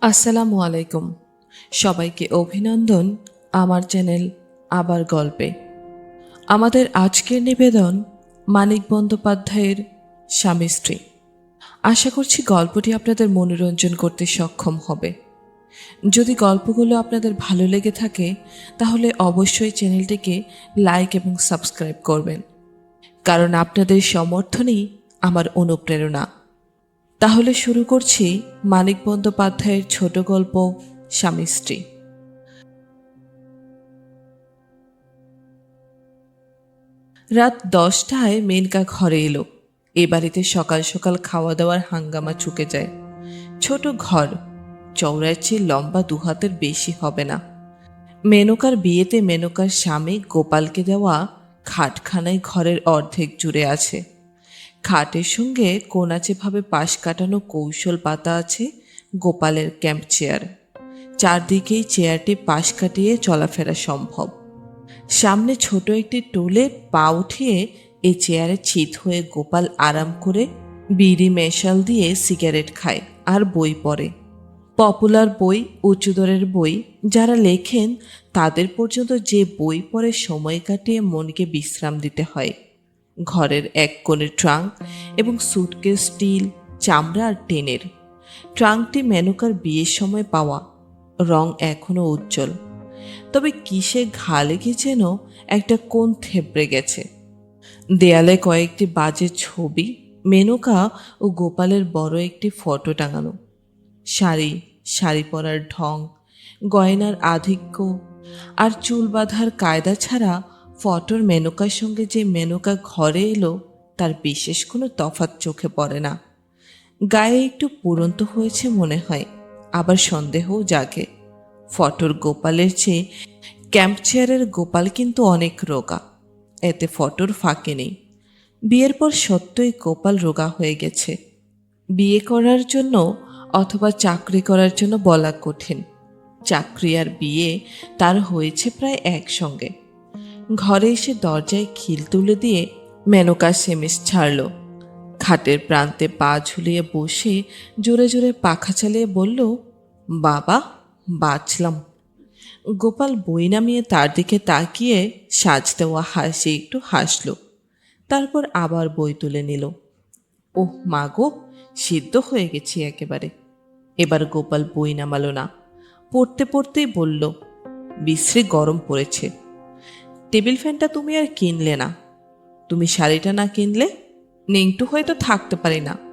আসসালামু আলাইকুম। সবাইকে অভিনন্দন আমার চ্যানেল আবার গল্পে। আমাদের আজকের নিবেদন মানিক বন্দ্যোপাধ্যায়ের স্বামী স্ত্রী। আশা করছি গল্পটি আপনাদের মনোরঞ্জন করতে সক্ষম হবে। যদি গল্পগুলো আপনাদের ভালো লেগে থাকে, তাহলে অবশ্যই চ্যানেলটিকে লাইক এবং সাবস্ক্রাইব করবেন। কারণ আপনাদের সমর্থনই আমার অনুপ্রেরণা। তাহলে শুরু করছি মানিক বন্দ্যোপাধ্যায়ের ছোট গল্প, স্বামী স্ত্রী। রাত দশটায় মেনকা ঘরে এলো। এ বাড়িতে সকাল সকাল খাওয়া দাওয়ার হাঙ্গামা চুকে যায়। ছোট ঘর চৌড়ার চেয়ে লম্বা দুহাতের বেশি হবে না। মেনকার বিয়েতে মেনকার স্বামী গোপালকে দেওয়া খাটখানায় ঘরের অর্ধেক জুড়ে আছে। খাটের সঙ্গে কোনাচেভাবে পাশ কাটানো কৌশল পাতা আছে, গোপালের ক্যাম্প চেয়ার। চারদিকেই চেয়ারটি পাশ কাটিয়ে চলাফেরা সম্ভব। সামনে ছোট একটি টোলে পা উঠিয়ে এই চেয়ারে চিত হয়ে গোপাল আরাম করে বিড়ি মেশাল দিয়ে সিগারেট খায় আর বই পড়ে। পপুলার বই উচ্চদরের বই যারা লেখেন, তাদের পর্যন্ত যে বই পড়ে সময় কাটিয়ে মনকে বিশ্রাম দিতে হয়। ঘরের এক কোণে ট্রাঙ্ক এবং সুটকেস স্টিল চামড়া আর টেনের। ট্রাঙ্কটি মেনকার বিয়ের সময় পাওয়া, রং এখনও উজ্জ্বল। তবে কিসে ঘা লেগে যেন একটা কোণ থেবড়ে গেছে। দেয়ালে কয়েকটি বাজে ছবি, মেনকা ও গোপালের বড় একটি ফটো টাঙানো। শাড়ি শাড়ি পরার ঢং, গয়নার আধিক্য আর চুল বাঁধার কায়দা ছাড়া ফটোর মেনকার সঙ্গে যে মেনকা ঘরে এলো, তার বিশেষ কোনো তফাৎ চোখে পড়ে না। গায়ে একটু পুরন্ত হয়েছে মনে হয়, আবার সন্দেহও জাগে। ফটোর গোপালের চেয়ে ক্যাম্প চেয়ারের গোপাল কিন্তু অনেক রোগা। এতে ফটোর ফাঁকে নেই। বিয়ের পর সত্যই গোপাল রোগা হয়ে গেছে। বিয়ে করার জন্য অথবা চাকরি করার জন্য বলা কঠিন। চাকরি আর বিয়ে তার হয়েছে প্রায় একসঙ্গে। ঘরে এসে দরজায় খিল তুলে দিয়ে মেনকা সেমিস ছাড়ল। খাটের প্রান্তে পা ঝুলিয়ে বসে জোরে জোরে পাখা চালিয়ে বলল, বাবা, বাঁচলাম। গোপাল বই নামিয়ে তার দিকে তাকিয়ে সাজ দেওয়া হাসি একটু হাসল। তারপর আবার বই তুলে নিল। ওহ মা গো, সিদ্ধ হয়ে গেছি একেবারে। এবার গোপাল বই নামালো না। পড়তে পড়তেই বলল, বিশ্রী গরম পড়েছে। টেবিল ফ্যানটা তুমি আর কিনলে না। তুমি শাড়িটা না কিনলে নেংটু হয়ে তো থাকতে পারি না।